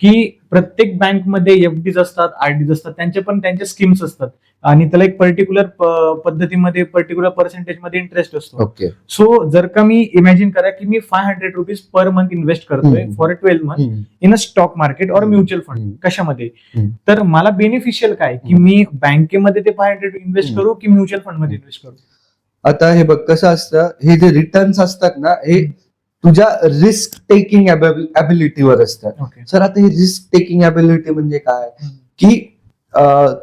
की प्रत्येक बँकमध्ये एफ डीज असतात आर डीज असतात त्यांचे पण त्यांचे स्कीम्स असतात आणि त्याला एक पर्टिक्युलर पद्धतीमध्ये पर्टिक्युलर पर्सेंटेजमध्ये इंटरेस्ट असतो ओके सो जर का मी इमॅजिन करा की मी five hundred rupees per month invest करतोय. For twelve month in a stock market or. Mutual fund. कशामध्ये. तर मला बेनिफिशियल काय की. मी बँकेमध्ये ते फाय हंड्रेड इन्व्हेस्ट. करू की म्युच्युअल फंडमध्ये इन्व्हेस्ट करू आता हे बघ कसं असतं हे जे रिटर्न्स असतात ना हे तुझ्या रिस्क टेकिंग ॲबिलिटीवर असतात सर आता ही रिस्क टेकिंग ॲबिलिटी म्हणजे काय? की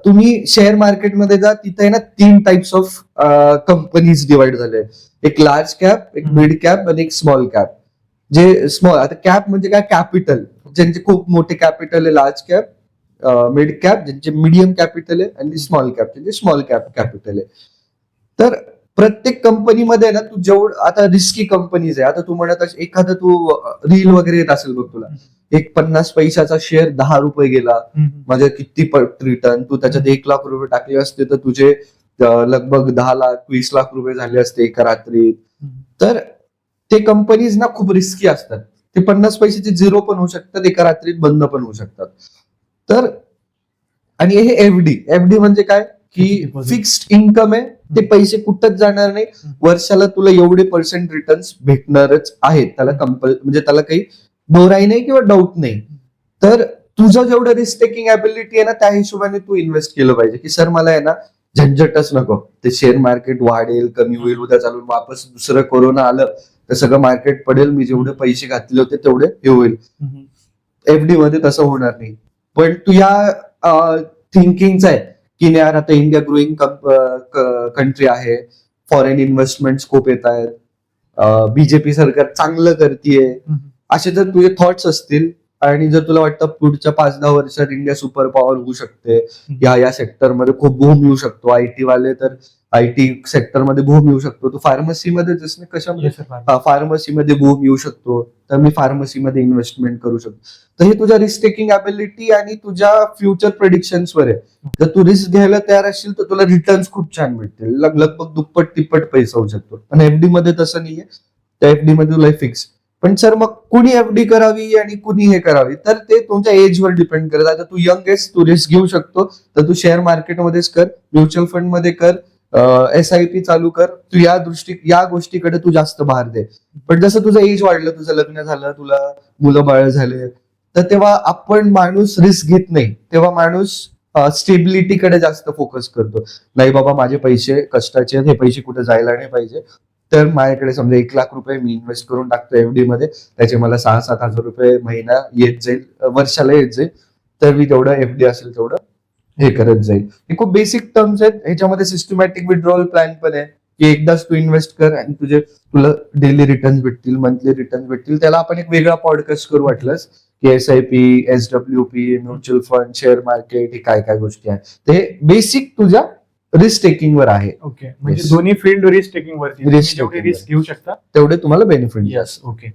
तुम्ही शेअर मार्केटमध्ये जा तिथे ना तीन टाइप्स ऑफ कंपनीज डिवाइड झाले. एक लार्ज कॅप एक. मिड कॅप आणि एक स्मॉल कॅप जे स्मॉल आता कॅप म्हणजे काय? कॅपिटल ज्यांचे खूप मोठे कॅपिटल आहे लार्ज कॅप मिड कॅप ज्यांचे मिडियम कॅपिटल आहे आणि स्मॉल कॅप ज्यांचे स्मॉल कॅप कॅपिटल आहे. तर प्रत्येक कंपनीमध्ये ना तू जेवढ आता रिस्की कंपनीज आहे. आता तू म्हणत एखादं तू रील वगैरे येत असेल बघ तुला. एक पन्नास पैशाचा शेअर दहा रुपये गेला. माझ्या किती पट रिटर्न तू त्याच्यात एक लाख रुपये टाकले असते तर तुझे लगभग दहा लाख वीस लाख रुपये झाले असते एका रात्रीत. तर ते कंपनीज ना खूप रिस्की असतात. ते पन्नास पैशाचे झिरो पण होऊ शकतात एका रात्रीत बंद पण होऊ शकतात. तर आणि हे एफडी एफडी म्हणजे काय? की. फिक्स्ड इन्कम आहे ते पैसे कुठंच जाणार नाही. वर्षाला तुला एवढे पर्सेंट रिटर्न्स भेटणारच आहेत. त्याला कंपल म्हणजे त्याला काही दोराई नाही किंवा डाऊट नाही. तर तुझं जेवढं रिस्क टेकिंग ॲबिलिटी आहे ना त्या हिशोबाने तू इन्व्हेस्ट केलं पाहिजे. की सर मला आहे ना झंझटच नको. ते शेअर मार्केट वाढेल कमी होईल उद्या चालून वापस दुसरं कोरोना आलं तर सगळं मार्केट पडेल. मी जेवढे पैसे घातले होते तेवढे हे होईल. एफडी मध्ये तसं होणार नाही. पण तू या थिंकिंगचा आहे. यार आता इंडिया ग्रोईंग कंट्री आहे. फॉरेन इन्व्हेस्टमेंट खूप येत आहेत. बीजेपी सरकार चांगलं करतीये. असे जर तुझे थॉट्स असतील आणि जर तुला वाटतं पुढच्या पाच दहा वर्षात इंडिया सुपर पॉवर होऊ शकते या या सेक्टरमध्ये खूप बूम येऊ शकतो. आय टी वाले तर आय टी सेक्टरमध्ये बूम येऊ शकतो. तू फार्मसीमध्ये जसं कशामध्ये? फार्मसीमध्ये बूम येऊ शकतो. तर मी फार्मसीमध्ये इन्व्हेस्टमेंट करू शकतो. तर हे तुझ्या रिस्क टेकिंग ॲबिलिटी आणि तुझ्या फ्युचर प्रेडिक्शन्स वर आहे. जर तू रिस्क घ्यायला तयार असशील तर तुला रिटर्न्स खूप छान मिळतील. लग- लगभग दुप्पट तिप्पट पैसा होऊ शकतो पण एफडी मध्ये तसं नाहीये. त्या एफडी मध्ये तुला फिक्स पण सर मग कुणी एफडी करावी आणि कुणी हे करावी? तर ते तुमच्या एजवर डिपेंड करत. आता तू यंग आहेस तू रिस्क घेऊ शकतो. तर तू शेअर मार्केटमध्येच कर म्युच्युअल फंडमध्ये कर एस आय पी चालू कर. तू या दृष्टी या गोष्टीकडे तू जास्त भार दे. पण जसं तुझं एज वाढलं तुझं लग्न झालं तुला मुलं बाळ झाले तर तेव्हा आपण माणूस रिस्क घेत नाही. तेव्हा माणूस स्टेबिलिटीकडे जास्त फोकस करतो. नाही बाबा माझे पैसे कष्टाचे आहेत हे पैसे कुठे जायला नाही पाहिजे. तर माझ्याकडे समजा एक लाख रुपये मी इन्व्हेस्ट करून टाकतो एफडी मध्ये त्याचे मला सहा सात हजार रुपये महिना येत जाईल वर्षाला येत जाईल. तर मी तेवढं एफडी असेल तेवढं हे करत जाईल. हे खूप बेसिक टर्म्स आहेत. ह्याच्यामध्ये सिस्टमॅटिक विड्रॉवल प्लॅन पण आहे. की एकदाच तू इन्व्हेस्ट कर आणि तुझे तुला डेली रिटर्न भेटतील मंथली रिटर्न भेटतील. त्याला आपण एक वेगळा पॉडकास्ट करू वाटलंस. की S I P S W P mutual fund share market हे काय काय गोष्टी आहेत. ते बेसिक तुझ्या रिस्क टेकिंग वर आहे. ओके म्हणजे Yes. दोन्ही फील्ड रिस्क टेकिंग वरती. Risk जेवढे taking रिस्क घेऊ शकता तेवढे तुम्हाला बेनिफिट येस ओके